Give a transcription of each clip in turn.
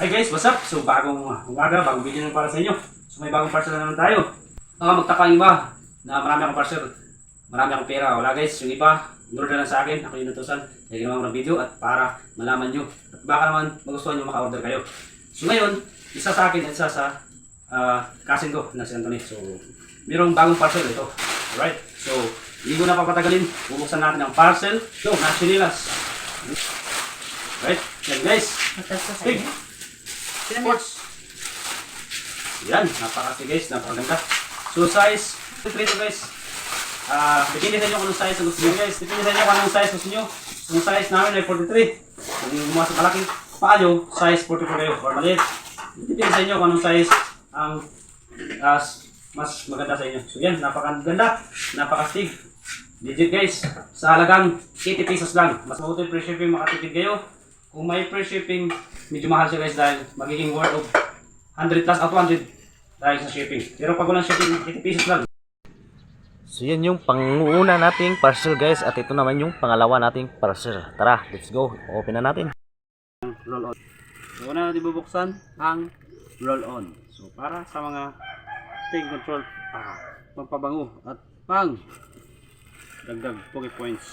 Hi guys, what's up? So bagong umaga, bagong video na para sa inyo. So may bagong parcel na naman tayo. Baka magtaka yung iba na marami akong parcel. Marami akong pera. Wala guys, yung iba, nurod na lang sa akin. Ako yung nutusan. Kaya ginawa ko ng video at para malaman nyo. At baka naman magustuhan nyo maka-order kayo. So ngayon, isa sa akin at isa sa ah, cousin ko na si Anthony. So, mayroong bagong parcel ito. Alright? So, hindi ko na papatagalin. Bubuksan natin ang parcel. So, na chinilas. Right? Yan guys. Big. Sports. Yan, napakasi guys, napakaganda. So size, ito guys. Ah, depende sa inyo kung anong size ang gusto niyo guys. Depende sa inyo kung anong size gusto niyo. Yung size namin ay 43. Kung yung mga malaking paa nyo, size 44 kayo or maliit. Depende sa inyo kung anong size ang as mas maganda sa inyo. So yan, napakaganda, napakastig. Legit guys, sa halagang 80 pesos lang. Mas mabuti free shipping, makatipid kayo. Kung may free shipping, medyo mahal siya guys dahil magiging worth of 100 plus at 200 dahil sa shipping. Pero pag walang shipping, 80 pesos lang. So yan yung panguna nating parcel guys at ito naman yung pangalawa nating parcel. Tara, let's go. Open na natin. Roll on. So una natin bubuksan ang roll on. So para sa mga ting control, ah, pagpabango at pang dagdag poke points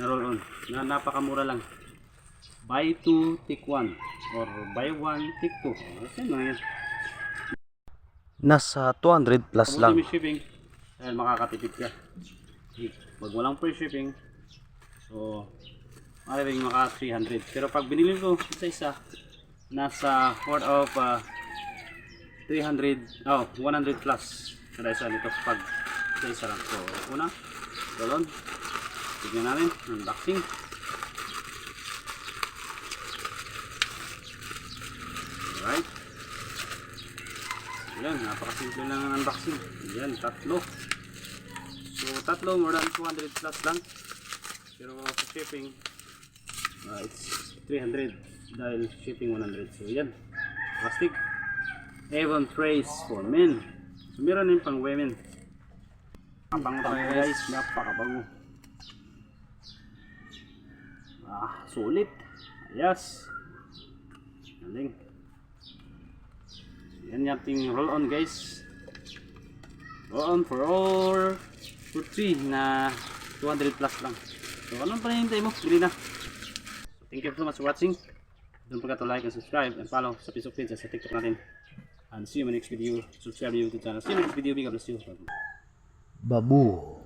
na roll on na napakamura lang. Buy 2, take 1 or buy 1, take 2. Oh, same lang yan. Nasa 200 plus Pag lang. may shipping, dahil makakatipid ka. Pag walang free shipping, so maaaring maka 300. Pero pag binili ko isa-isa, nasa worth of ah, 300, oh, 100 plus. Kada isa nito pag isa-isa lang. So, una, galon. Tignan natin, unboxing. Alright. Yan, napakasimple lang ang unboxing. Yan, tatlo. So, tatlo, more than 200 plus lang. Pero sa shipping, uh, it's 300 dahil shipping 100. So, yan. Plastic. Avon trays for men. So, meron din pang women. Kabango tayo guys, napakabango. Ah, sulit. Ayos. Galing. Yan yung ating roll on guys. Roll on for all for 3 na 200 plus lang. So anong pa hinihintay mo? Bili na. So, thank you so much for watching. Don't forget to like and subscribe and follow sa Facebook page sa TikTok natin. And see you in my next video. Subscribe to YouTube channel. See you in my next video. Big bless you. Babu.